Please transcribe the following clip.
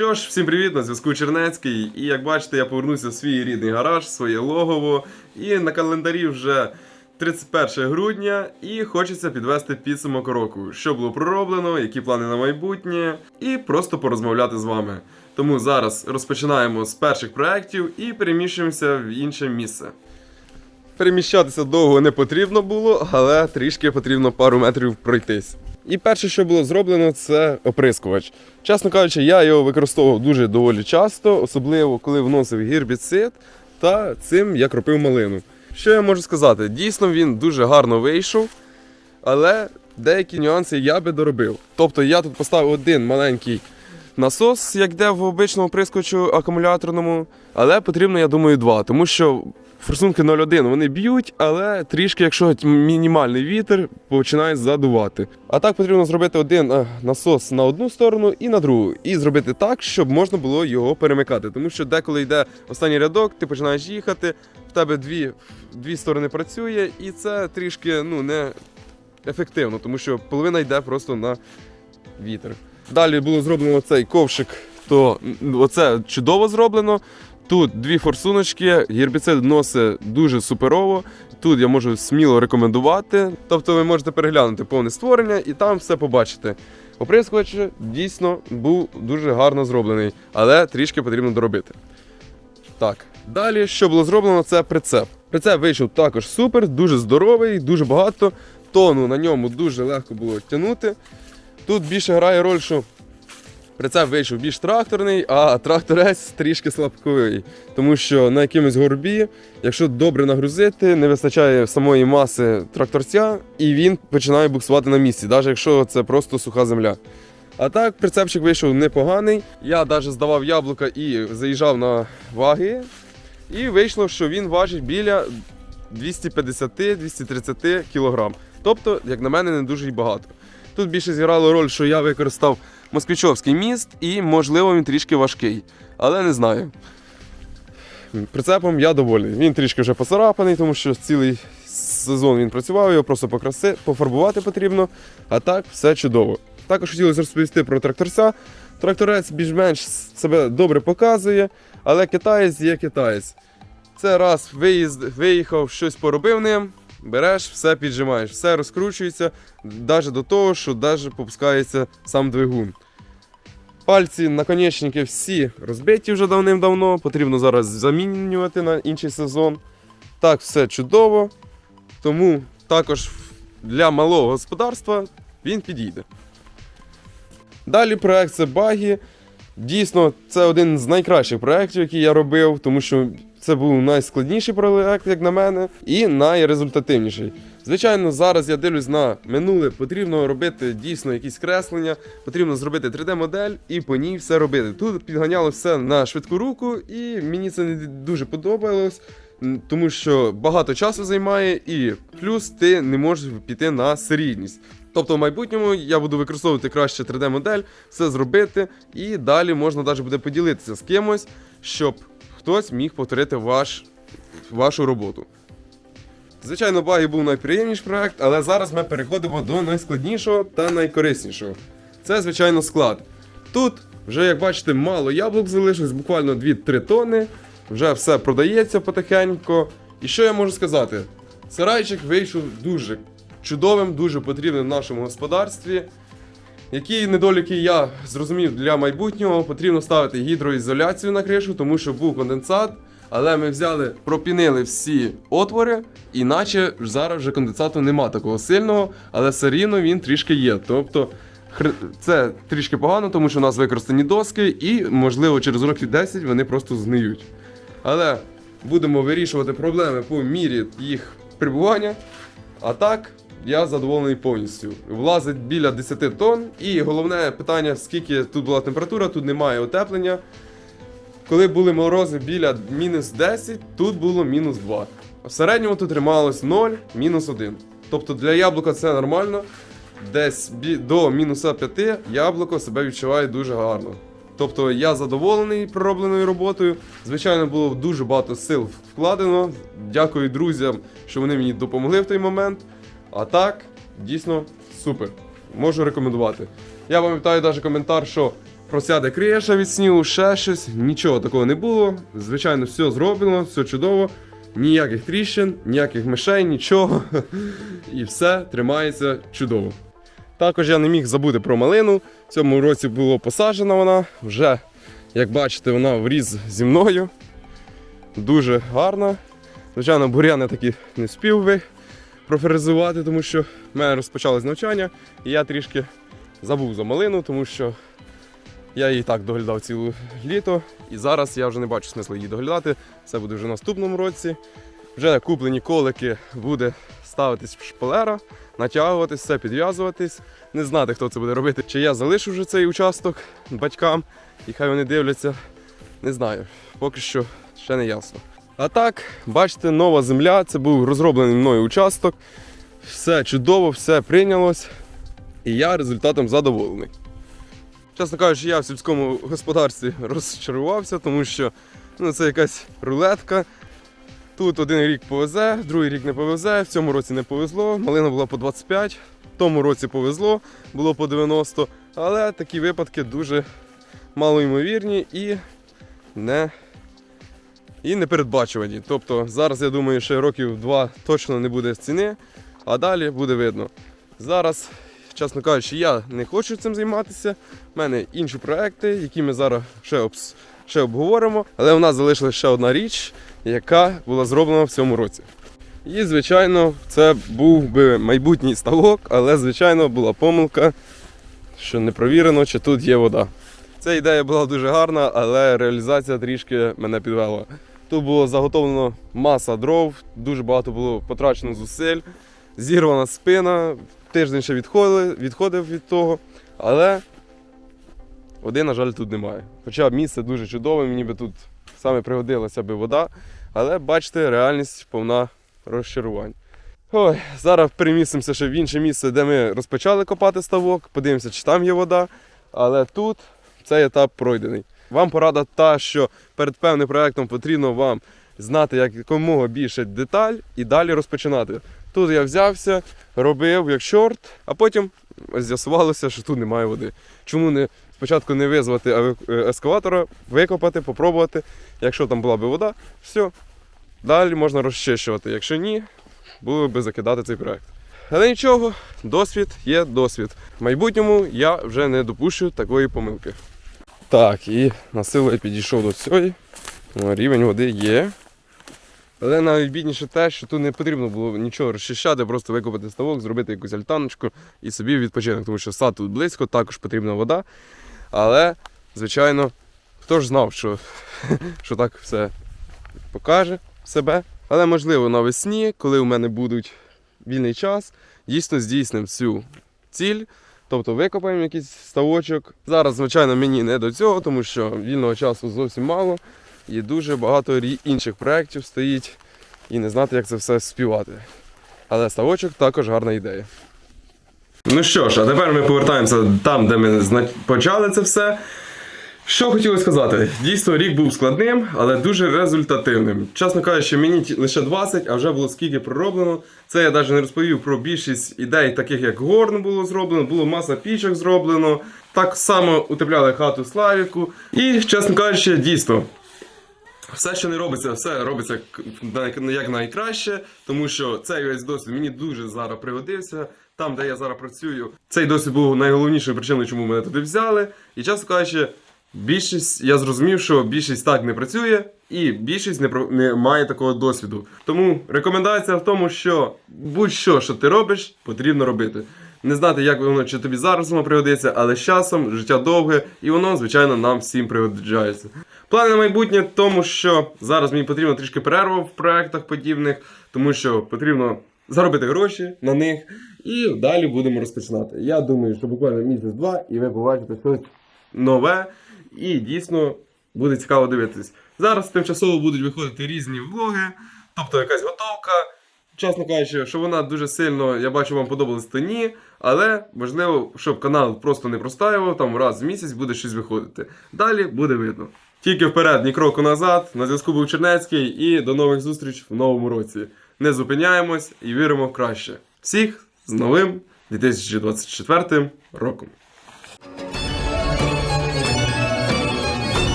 Що ж, всім привіт, на зв'язку Чернецький. І як бачите, я повернувся в свій рідний гараж, своє логово. І на календарі вже 31 грудня, і хочеться підвести підсумок року, що було пророблено, які плани на майбутнє, і просто порозмовляти з вами. Тому зараз розпочинаємо з перших проєктів і переміщуємося в інше місце. Переміщатися довго не потрібно було, але трішки потрібно пару метрів пройтись. І перше, що було зроблено, це оприскувач. Чесно кажучи, я його використовував дуже доволі часто, особливо коли вносив гербіцид та цим я кропив малину. Що я можу сказати? Дійсно, він дуже гарно вийшов, але деякі нюанси я би доробив. Тобто я тут поставив один маленький насос, як де в обичному прискочу акумуляторному, але потрібно, я думаю, два, тому що форсунки 0,1 вони б'ють, але трішки, якщо мінімальний вітер, починає задувати. А так потрібно зробити один е, насос на одну сторону і на другу. І зробити так, щоб можна було його перемикати. Тому що деколи йде останній рядок, ти починаєш їхати, в тебе дві, дві сторони працює, і це трішки ну, не ефективно, тому що половина йде просто на вітер. Далі було зроблено цей ковшик, то оце чудово зроблено. Тут дві форсуночки, гербіцид носить дуже суперово. Тут я можу сміло рекомендувати. Тобто ви можете переглянути повне створення і там все побачите. Оприскувач дійсно був дуже гарно зроблений, але трішки потрібно доробити. Так, далі, що було зроблено, це прицеп. Прицеп вийшов також супер, дуже здоровий, дуже багато. Тону на ньому дуже легко було тягнути. Тут більше грає роль, що прицеп вийшов більш тракторний, а тракторець трішки слабковий. Тому що на якомусь горбі, якщо добре нагрузити, не вистачає самої маси тракторця, і він починає буксувати на місці, навіть якщо це просто суха земля. А так, прицепчик вийшов непоганий. Я навіть здавав яблука і заїжджав на ваги. І вийшло, що він важить біля 250-230 кг. Тобто, як на мене, не дуже й багато. Тут більше зіграло роль, що я використав москвичовський міст, і, можливо, він трішки важкий. Але не знаю. Прицепом я довольний. Він трішки вже поцарапаний, тому що цілий сезон він працював, його просто покраси, пофарбувати потрібно. А так, все чудово. Також хотілося розповісти про тракторця. Тракторець більш-менш себе добре показує, але китаєць є китаєць. Це раз виїзд, виїхав, щось поробив ним, береш, все піджимаєш, все розкручується, навіть до того, що навіть попускається сам двигун. Пальці, наконечники всі розбиті вже давним-давно, потрібно зараз замінювати на інший сезон. Так, все чудово. Тому також для малого господарства він підійде. Далі проект це багі. Дійсно, це один з найкращих проєктів, які я робив, тому що це був найскладніший проєкт, як на мене, і найрезультативніший. Звичайно, зараз я дивлюсь на минуле, потрібно робити дійсно якісь креслення, потрібно зробити 3D-модель і по ній все робити. Тут підганяло все на швидку руку, і мені це не дуже подобалось, тому що багато часу займає, і плюс ти не можеш піти на серійність. Тобто в майбутньому я буду використовувати краще 3D-модель, все зробити, і далі можна навіть буде поділитися з кимось, щоб хтось міг повторити ваш, вашу роботу. Звичайно, баги був найприємніший проект, але зараз ми переходимо до найскладнішого та найкориснішого. Це, звичайно, склад. Тут вже, як бачите, мало яблук залишилось, буквально 2-3 тонни. Вже все продається потихеньку. І що я можу сказати? Сарайчик вийшов дуже чудовим, дуже потрібним в нашому господарстві. Які недоліки я зрозумів для майбутнього, потрібно ставити гідроізоляцію на кришу, тому що був конденсат. Але ми взяли, пропінили всі отвори, іначе зараз вже конденсату нема такого сильного, але все рівно він трішки є. Тобто це трішки погано, тому що у нас використані доски, і, можливо, через років 10 вони просто згниють. Але будемо вирішувати проблеми по мірі їх прибування. А так, я задоволений повністю. Влазить біля 10 тонн. І головне питання, скільки тут була температура, тут немає утеплення. Коли були морози біля мінус 10, тут було мінус 2. В середньому тут трималось 0, мінус 1. Тобто для яблука це нормально. Десь до мінуса 5 яблуко себе відчуває дуже гарно. Тобто я задоволений проробленою роботою. Звичайно, було дуже багато сил вкладено. Дякую друзям, що вони мені допомогли в той момент. А так, дійсно супер. Можу рекомендувати. Я пам'ятаю навіть коментар, що просяде криша від снігу, ще щось. Нічого такого не було. Звичайно, все зроблено, все чудово. Ніяких тріщин, ніяких мишей, нічого. І все тримається чудово. Також я не міг забути про малину. В цьому році було посаджена вона. Вже, як бачите, вона вріз зі мною. Дуже гарна. Звичайно, бур'ян я таки не спів би проферезувати, тому що в мене розпочалось навчання, і я трішки забув за малину, тому що я її так доглядав ціле літо. І зараз я вже не бачу смисла її доглядати. Це буде вже в наступному році. Вже куплені колики буде ставитись шпалера, натягуватись, все підв'язуватись. Не знати, хто це буде робити. Чи я залишу вже цей участок батькам, і хай вони дивляться. Не знаю. Поки що ще не ясно. А так, бачите, нова земля. Це був розроблений мною участок. Все чудово, все прийнялось. І я результатом задоволений. Чесно кажучи, я в сільському господарстві розчарувався, тому що ну, це якась рулетка. Тут один рік повезе, другий рік не повезе, в цьому році не повезло. Малина була по 25, в тому році повезло, було по 90. Але такі випадки дуже малоймовірні і не, і непередбачувані. Тобто зараз, я думаю, ще років два точно не буде ціни, а далі буде видно. Зараз, чесно кажучи, я не хочу цим займатися. У мене інші проекти, які ми зараз ще, обс- ще обговоримо. Але у нас залишилася ще одна річ, яка була зроблена в цьому році. І, звичайно, це був би майбутній ставок, але, звичайно, була помилка, що не провірено, чи тут є вода. Ця ідея була дуже гарна, але реалізація трішки мене підвела. Тут було заготовлено маса дров, дуже багато було потрачено зусиль, зірвана спина, тиждень ще відходили, відходив від того, але води, на жаль, тут немає. Хоча місце дуже чудове, мені би тут саме пригодилася би вода, але бачите, реальність повна розчарувань. Ой, зараз перемістимося ще в інше місце, де ми розпочали копати ставок, подивимося, чи там є вода. Але тут цей етап пройдений. Вам порада та, що перед певним проектом потрібно вам знати якомога більше деталь і далі розпочинати. Тут я взявся, робив як чорт, а потім з'ясувалося, що тут немає води. Чому не спочатку не визвати е, ескаватора, викопати, попробувати. Якщо там була б вода, все. Далі можна розчищувати. Якщо ні, було би закидати цей проект. Але нічого, досвід є досвід. В майбутньому я вже не допущу такої помилки. Так, і на силу я підійшов до цієї. Рівень води є. Але найбідніше те, що тут не потрібно було нічого розчищати, просто викопати ставок, зробити якусь альтаночку і собі відпочинок, тому що сад тут близько, також потрібна вода. Але, звичайно, хто ж знав, що, що так все покаже себе. Але можливо навесні, коли у мене будуть вільний час, дійсно здійснимо цю ціль. Тобто викопаємо якийсь ставочок. Зараз, звичайно, мені не до цього, тому що вільного часу зовсім мало. І дуже багато інших проєктів стоїть і не знати, як це все співати. Але ставочок також гарна ідея. Ну що ж, а тепер ми повертаємося там, де ми почали це все. Що хотілося сказати? Дійсно, рік був складним, але дуже результативним. Чесно кажучи, мені лише 20, а вже було скільки пророблено. Це я навіть не розповів про більшість ідей, таких як горн було зроблено, було маса пічок зроблено. Так само утепляли хату Славіку. І, чесно кажучи, дійсно. Все, що не робиться, все робиться як найкраще, тому що цей весь досвід мені дуже зараз пригодився. Там, де я зараз працюю, цей досвід був найголовнішою причиною, чому мене туди взяли. І чесно кажучи, більшість я зрозумів, що більшість так не працює, і більшість не, про- не має такого досвіду. Тому рекомендація в тому, що будь-що, що ти робиш, потрібно робити. Не знати, як воно чи тобі зараз воно пригодиться, але з часом життя довге, і воно, звичайно, нам всім пригоджається. Плани на майбутнє тому, що зараз мені потрібно трішки перерва в проектах подібних, тому що потрібно заробити гроші на них, і далі будемо розпочинати. Я думаю, що буквально місяць-два, і ви побачите щось нове, і дійсно буде цікаво дивитись. Зараз тимчасово будуть виходити різні влоги, тобто якась готовка. Чесно кажучи, що вона дуже сильно, я бачу, вам подобалась, то ні. Але можливо, щоб канал просто не простаював, там раз в місяць буде щось виходити. Далі буде видно. Тільки вперед, ні кроку назад. На зв'язку був Чернецький і до нових зустріч в новому році. Не зупиняємось і віримо в краще. Всіх з новим 2024 роком!